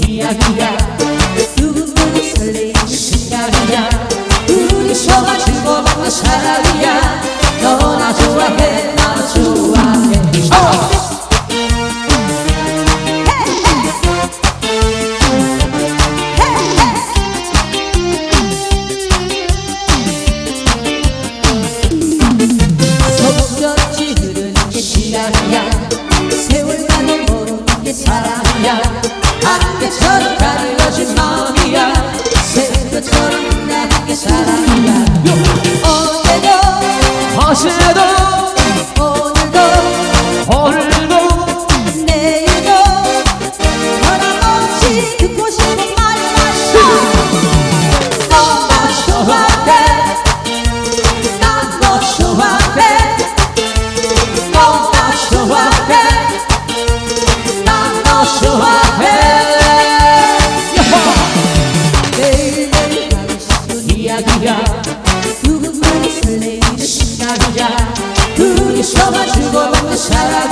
día a. 那些都 sarat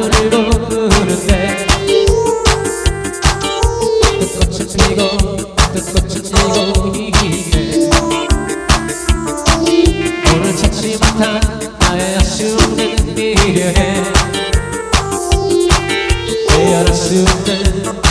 하늘로 부르는데 벚꽃을 피고 벚꽃을 피고 이기네. 오늘 찾지 못한 나의 아쉬움을 미련해. 헤어날 수 없는